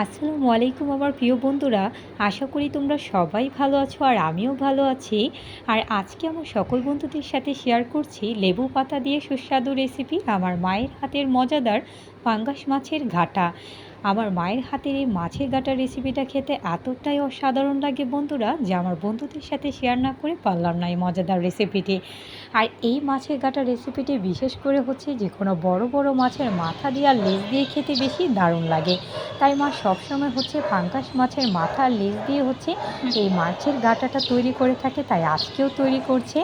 আসসালামু আলাইকুম আমার প্রিয় বন্ধুরা, আশা করি তোমরা সবাই ভালো আছো আর আমিও ভালো আছি। আর আজকে আমার সকল বন্ধুদের সাথে শেয়ার করছি লেবু পাতা দিয়ে সুস্বাদু রেসিপি আমার মায়ের হাতের মজাদার পাঙ্গাস মাছের ঘাটা। আমার মায়ের হাতের এই মাছের গাটা রেসিপিটা খেতে এতটাই অসাধারণ লাগে বন্ধুরা যে আমার বন্ধুদের সাথে শেয়ার না করে পারলাম না এই মজাদার রেসিপিটি আর এই মাছের গাটা রেসিপিটি বিশেষ করে হচ্ছে যে কোনো বড় বড় মাছের মাথা দিয়ে আর লেজ দিয়ে খেতে বেশি দারুণ লাগে। তাই মা সবসময় হচ্ছে পাঙ্গাস মাছের মাথা আর লেজ দিয়ে হচ্ছে এই মাছের গাটাটা তৈরি করে থাকে, তাই আজকেও তৈরি করছে।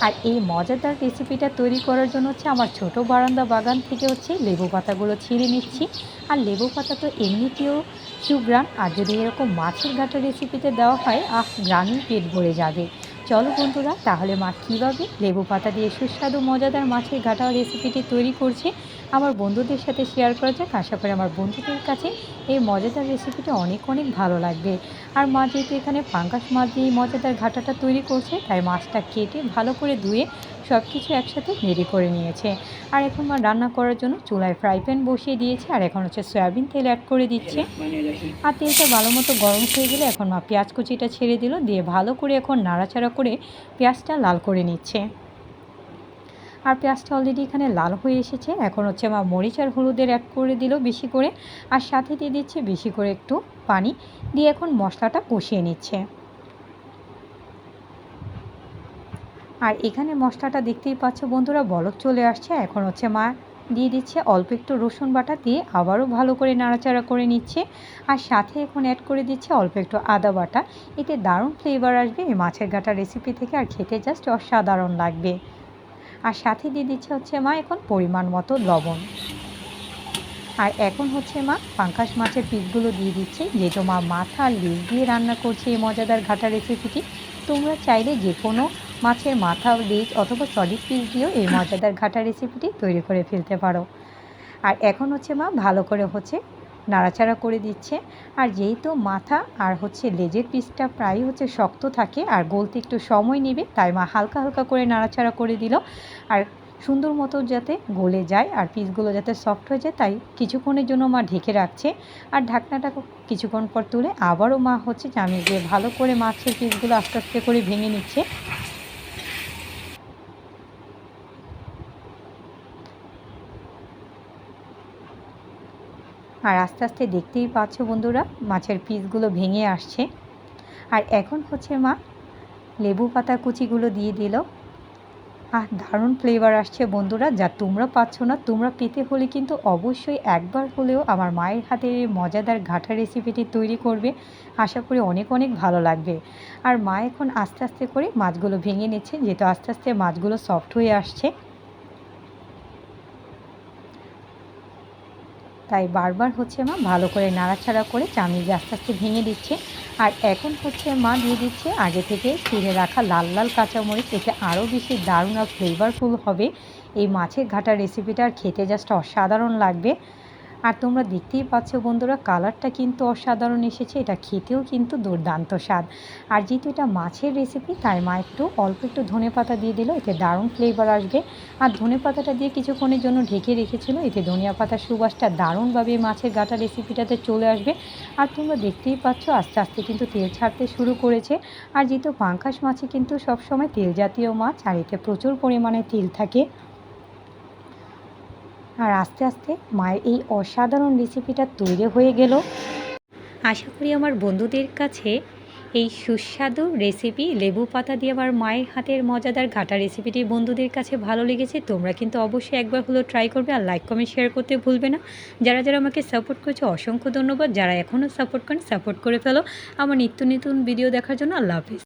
আর এই মজাদার রেসিপিটা তৈরি করার জন্য হচ্ছে আমার ছোট বারান্দা বাগান থেকে হচ্ছে লেবু পাতাগুলো ছিঁড়ে নিচ্ছি। আর লেবু পাতা তো এমনিতেও সুগ্রাম আর যদি এরকম মাছের ঘাটা রেসিপিতে দেওয়া হয়, আহ, গ্রামই পেট ভরে যাবে। চলো বন্ধুরা, তাহলে মা কীভাবে লেবু পাতা দিয়ে সুস্বাদু, মজাদার মাছের ঘাটা রেসিপিটি তৈরি করছে আমার বন্ধুদের সাথে শেয়ার করা যাক। আশা করি আমার বন্ধুদের কাছে এই মজাদার রেসিপিটা অনেক অনেক ভালো লাগবে। আর মা যেহেতু এখানে পাঙ্গাস মাছ দিয়ে মজাদার ঘাটাটা তৈরি করছে, তাই মাছটা কেটে ভালো করে ধুয়ে সব কিছু একসাথে রেডি করে নিয়েছে। আর এখন মা রান্না করার জন্য চুলায় ফ্রাই প্যান বসিয়ে দিয়েছে, আর এখন হচ্ছে সয়াবিন তেল অ্যাড করে দিচ্ছে। আর তেলটা ভালো মতো গরম হয়ে গেলে এখন মা পেঁয়াজ কুচিটা ছেড়ে দিল, দিয়ে ভালো করে এখন নাড়াচাড়া করে পেঁয়াজটা লাল করে নিচ্ছে। আর পেঁয়াজটা অলরেডি এখানে লাল হয়ে এসেছে। এখন হচ্ছে মা মরিচ আর হলুদের অ্যাড করে দিল বেশি করে। আর সাথে দিয়ে দিচ্ছে বেশি করে একটু পানি। দিয়ে এখন মশলাটা কষিয়ে নিচ্ছে। আর এখানে মশলাটা দেখতেই পাচ্ছ বন্ধুরা, বলক চলে আসছে। এখন হচ্ছে মা দিয়ে দিচ্ছে অল্প একটু রসুন বাটা দিয়ে আবারও ভালো করে নাড়াচাড়া করে নিচ্ছে। আর সাথে এখন অ্যাড করে দিচ্ছে অল্প একটু আদা বাটা। এতে দারুণ ফ্লেভার আসবে এই মাছের গাটা রেসিপি থেকে। আর খেতে জাস্ট অসাধারণ লাগবে। আর সাথে দিয়ে দিচ্ছে হচ্ছে মা এখন পরিমাণ মতো লবণ। আর এখন হচ্ছে মা পাঙ্কাশ মাছের পিসগুলো দিয়ে দিচ্ছে, যেহেতু মা মাথা লেজ দিয়ে রান্না করছে এই মজাদার ঘাটা রেসিপিটি তোমরা চাইলে যে কোনো মাছের মাথা, লেজ অথবা সলিড পিস দিয়েও এই মজাদার ঘাটা রেসিপিটি তৈরি করে ফেলতে পারো। আর এখন হচ্ছে মা ভালো করে হচ্ছে নাড়াচাড়া করে দিচ্ছে। আর যেহেতু মাথা আর হচ্ছে লেজের পিসটা প্রায় হচ্ছে শক্ত থাকে আর গলতে একটু সময় নেবে, তাই মা হালকা হালকা করে নাড়াচাড়া করে দিল। আর সুন্দর মতো যাতে গলে যায় আর পিসগুলো যাতে সফট হয়ে যায়, তাই কিছুক্ষণের জন্য মা ঢেকে রাখছে। আর ঢাকনাটা কিছুক্ষণ পর তুলে আবারও মা হচ্ছে চামিচ দিয়ে ভালো করে মাছের পিসগুলো আস্তে আস্তে করে ভেঙে নিচ্ছে আর আস্তে আস্তে দেখতেই পাচ্ছ বন্ধুরা, মাছের পিসগুলো ভেঙে আসছে। আর এখন হচ্ছে মা লেবু পাতা কুচিগুলো দিয়ে দিল। আর দারুণ ফ্লেভার আসছে বন্ধুরা, যা তোমরা পাচ্ছ না, তোমরা পেতে হলে কিন্তু অবশ্যই একবার হলেও আমার মায়ের এই মজাদার ঘাটা রেসিপিটি তৈরি করবে। আশা করি অনেক অনেক ভালো লাগবে। আর মা এখন আস্তে আস্তে করে মাছগুলো ভেঙে নিচ্ছে, যেহেতু আস্তে আস্তে মাছগুলো সফট হয়ে আসছে। তাই বারবার হচ্ছে মা ভালো করে নাড়াচাড়া করে চামিজ আস্তে আস্তে ভেঙে দিচ্ছে। আর এখন হচ্ছে মা দিয়ে দিচ্ছে আগে থেকে ছিঁড়ে রাখা লাল লাল কাঁচামরিচ, এতে আরও বেশি দারুণ আর ফ্লেভারফুল হবে। এই মাছের ঘাটা রেসিপিটা আর খেতে জাস্ট অসাধারণ লাগবে। আর তোমরা দেখতেই পাচ্ছ বন্ধুরা, কালারটা কিন্তু অসাধারণ এসেছে, এটা খেতেও কিন্তু দুর্দান্ত স্বাদ। আর যেহেতু এটা মাছের রেসিপি তাই মা একটু অল্প একটু ধনে পাতা দিয়ে দিল, এতে দারুণ ফ্লেভার আসবে। আর ধনে পাতাটা দিয়ে কিছুক্ষণের জন্য ঢেকে রেখেছিল, এতে ধনিয়া পাতার সুবাসটা দারুণভাবে মাছের গাটা রেসিপিটাতে চলে আসবে। আর তোমরা দেখতেই পাচ্ছ, আস্তে আস্তে কিন্তু তেল ছাড়তে শুরু করেছে। আর যেহেতু পাঙ্কাশ মাছে কিন্তু সবসময় তেল জাতীয় মাছ, আর এতে প্রচুর পরিমাণে তেল থাকে আর আস্তে আস্তে মায়ের এই অসাধারণ রেসিপিটা তৈরি হয়ে গেল। আশা করি আমার বন্ধুদের কাছে এই সুস্বাদু রেসিপি লেবু পাতা দিয়ে আমার মায়ের হাতের মজাদার ঘাটা রেসিপিটি বন্ধুদের কাছে ভালো লেগেছে, তোমরা কিন্তু অবশ্যই একবার হলেও ট্রাই করবে আর লাইক কমেন্ট শেয়ার করতে ভুলবে না। যারা যারা আমাকে সাপোর্ট করছে, অসংখ্য ধন্যবাদ। যারা এখনও সাপোর্ট করেন সাপোর্ট করে ফেলো। আমার নিত্য নতুন ভিডিও দেখার জন্য আল্লাহ হাফিজ।